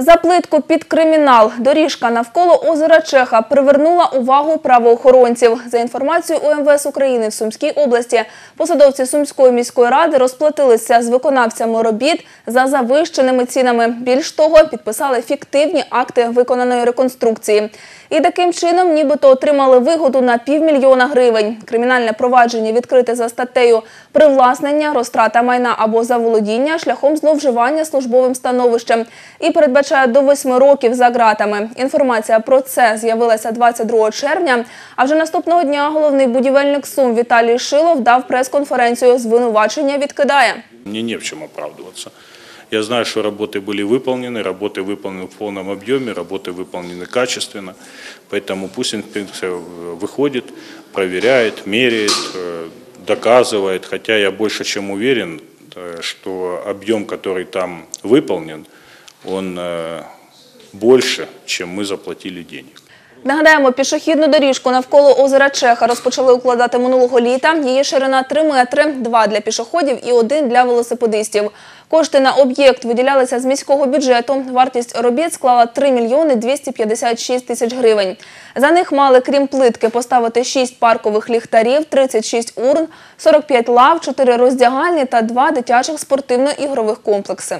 За плитку під кримінал доріжка навколо озера Чеха привернула увагу правоохоронців. За інформацією УМВС України в Сумській області, посадовці Сумської міської ради розплатилися з виконавцями робіт за завищеними цінами. Більш того, підписали фіктивні акти виконаної реконструкції. І таким чином нібито отримали вигоду на півмільйона гривень. Кримінальне провадження відкрите за статтею привласнення, розтрата майна або заволодіння шляхом зловживання службовим становищем і передбачає до восьми років за ґратами. Інформація про це з'явилася 22 червня. А вже наступного дня головний будівельник Сум Віталій Шилов дав прес-конференцію. Звинувачення відкидає. Мне не в чем оправдываться. Я знаю, что работы были выполнены, работы выполнены в полном объеме, работы выполнены качественно. Поэтому пусть инспекция э, выходит, проверяет, меряет, э, доказывает. Хотя я больше чем уверен, э, что объем, который там выполнен, он э, больше, чем мы заплатили денег. Нагадаємо, пішохідну доріжку навколо озера Чеха розпочали укладати минулого літа. Її ширина 3 метри, 2 для пішоходів і 1 для велосипедистів. Кошти на об'єкт виділялися з міського бюджету. Вартість робіт склала 3 мільйони 256 тисяч гривень. За них мали, крім плитки, поставити 6 паркових ліхтарів, 36 урн, 45 лав, 4 роздягальні та 2 дитячих спортивно-ігрових комплекси.